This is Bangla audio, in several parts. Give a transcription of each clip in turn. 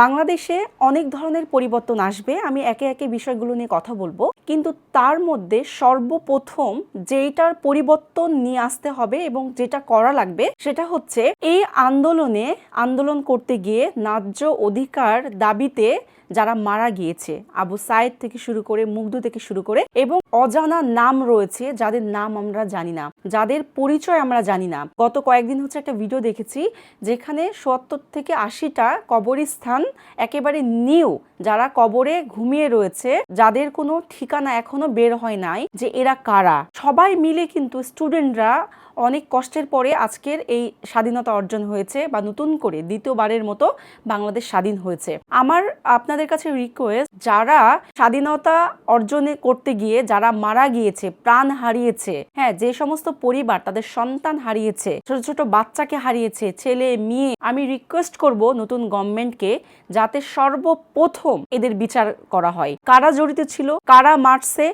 বাংলাদেশে অনেক ধরনের পরিবর্তন আসবে, আমি একে একে বিষয়গুলো নিয়ে কথা বলব। কিন্তু তার মধ্যে সর্বপ্রথম যেটার পরিবর্তন নিয়ে আসতে হবে এবং যেটা করা লাগবে, সেটা হচ্ছে এই আন্দোলনে, আন্দোলন করতে গিয়ে ন্যায্য অধিকার দাবিতে যারা মারা গিয়েছে, আবু সাইদ থেকে শুরু করে, মুগ্ধ থেকে শুরু করে এবং অজানা নাম রয়েছে যাদের নাম আমরা জানি না, যাদের পরিচয় আমরা জানি না। গত কয়েকদিন হচ্ছে একটা ভিডিও দেখেছি যেখানে সত্তর থেকে আশিটা কবরস্থান একেবারে নিউ, যারা কবরে ঘুমিয়ে রয়েছে, যাদের কোনো ঠিকানা এখনও বের হয় নাই যে এরা কারা। সবাই মিলে কিন্তু স্টুডেন্টরা অনেক কষ্টের পরে আজকের এই স্বাধীনতা অর্জন হয়েছে বা নতুন করে দ্বিতীয়বারের মতো বাংলাদেশ স্বাধীন হয়েছে। আমার, আপনাদের কাছে রিকোয়েস্ট যারা স্বাধীনতা অর্জনে করতে গিয়ে, যারা মারা গিয়েছে, প্রাণ হারিয়েছে হ্যাঁ যে সমস্ত পরিবার তাদের সন্তান হারিয়েছে, ছোট ছোট বাচ্চাকে হারিয়েছে, ছেলে, মেয়ে, আমি রিকোয়েস্ট করব নতুন গভর্নমেন্টকে যাতে সর্বপ্রথম এদের বিচার করা হয়। কারা জড়িত ছিল? কারা মারছে?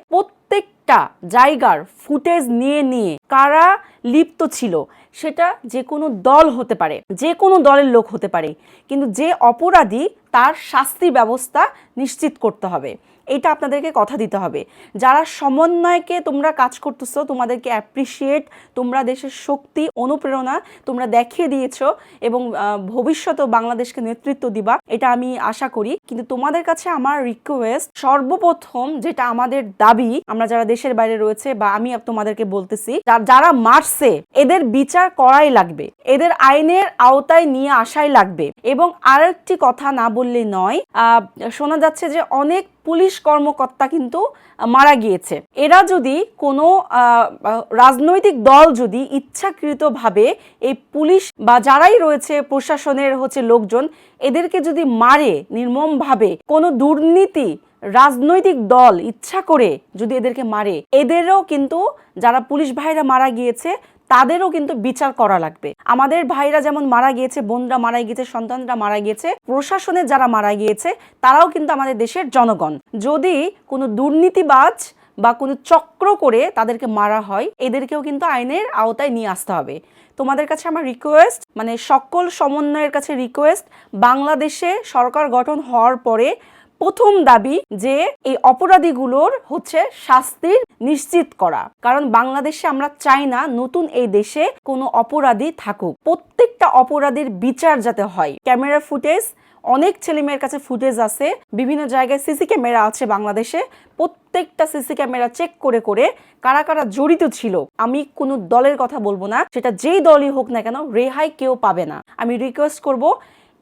প্রত্যেকটা জায়গার ফুটেজ নিয়ে নিয়ে কারা লিপ্ত ছিল সেটা যে কোনো দল হতে পারে, যে কোনো দলের লোক হতে পারে। কিন্তু যে অপরাধী তার শাস্তি ব্যবস্থা নিশ্চিত করতে হবে। এটা আপনাদেরকে কথা দিতে হবে। যারা সমন্বয়কে তোমরা কাজ করতেছো তোমাদেরকে অ্যাপ্রিসিয়েট তোমরা দেশের শক্তি অনুপ্রেরণা তোমরা দেখিয়ে দিয়েছ এবং আহ, ভবিষ্যতেও বাংলাদেশকে নেতৃত্ব দিবা এটা আমি আশা করি। কিন্তু তোমাদের কাছে আমার রিকোয়েস্ট সর্বপ্রথম যেটা আমাদের দাবি আমরা যারা দেশের বাইরে রয়েছে বা আমি তোমাদেরকে বলতেছি যারা মারছে এদের বিচার করাই লাগবে। এদের আইনের আওতায় নিয়ে আসাই লাগবে। এবং আরেকটি কথা না বললে নয় শোনা যাচ্ছে যে অনেক পুলিশ কর্মকর্তা কিন্তু মারা গিয়েছে। এরা যদি কোনো রাজনৈতিক দল যদি ইচ্ছাকৃতভাবে এই পুলিশ বা যারাই রয়েছে প্রশাসনের হচ্ছে লোকজন, এদেরকে যদি মারে নির্মমভাবে, কোনো দুর্নীতি রাজনৈতিক দল ইচ্ছা করে যদি এদেরকে মারে, এদেরও কিন্তু যারা পুলিশ ভাইরা মারা গিয়েছে তাদেরও কিন্তু বিচার করা লাগবে। আমাদের ভাইরা যেমন মারা গিয়েছে, বোনরা মারা গিয়েছে, সন্তানরা মারা গিয়েছে, প্রশাসনে যারা মারা গিয়েছে, তারাও কিন্তু আমাদের দেশের জনগণ। যদি কোনো দুর্নীতিবাজ বা কোনো চক্র করে তাদেরকে মারা হয়, এদেরকেও কিন্তু আইনের আওতায় নিয়ে আসতে হবে। তোমাদের কাছে আমার রিকোয়েস্ট মানে সকল সমন্বয়ের কাছে রিকোয়েস্ট বাংলাদেশে সরকার গঠন হওয়ার পরে প্রথম দাবি যে এই অপরাধীগুলোর হচ্ছে শাস্তির নিশ্চিত করা। কারণ বাংলাদেশে আমরা চাই না নতুন এই দেশে কোনো অপরাধী থাকুক। প্রত্যেকটা অপরাধীর বিচার যাতে হয়। ক্যামেরা ফুটেজ, অনেক ছেলেমেয়ের কাছে ফুটেজ আছে। বিভিন্ন জায়গায় সিসি ক্যামেরা আছে বাংলাদেশে। প্রত্যেকটা সিসি ক্যামেরা চেক করে করে কারা কারা জড়িত ছিল, আমি কোনো দলের কথা বলব না। সেটা যেই দলই হোক না কেন, রেহাই কেউ পাবে না। আমি রিকোয়েস্ট করব,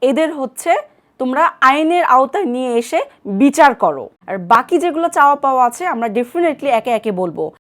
এদের হচ্ছে তোমরা আইনের আওতায় নিয়ে এসে বিচার করো। আর বাকি যেগুলো চাওয়া পাওয়া আছে, আমরা ডেফিনেটলি একে একে বলব।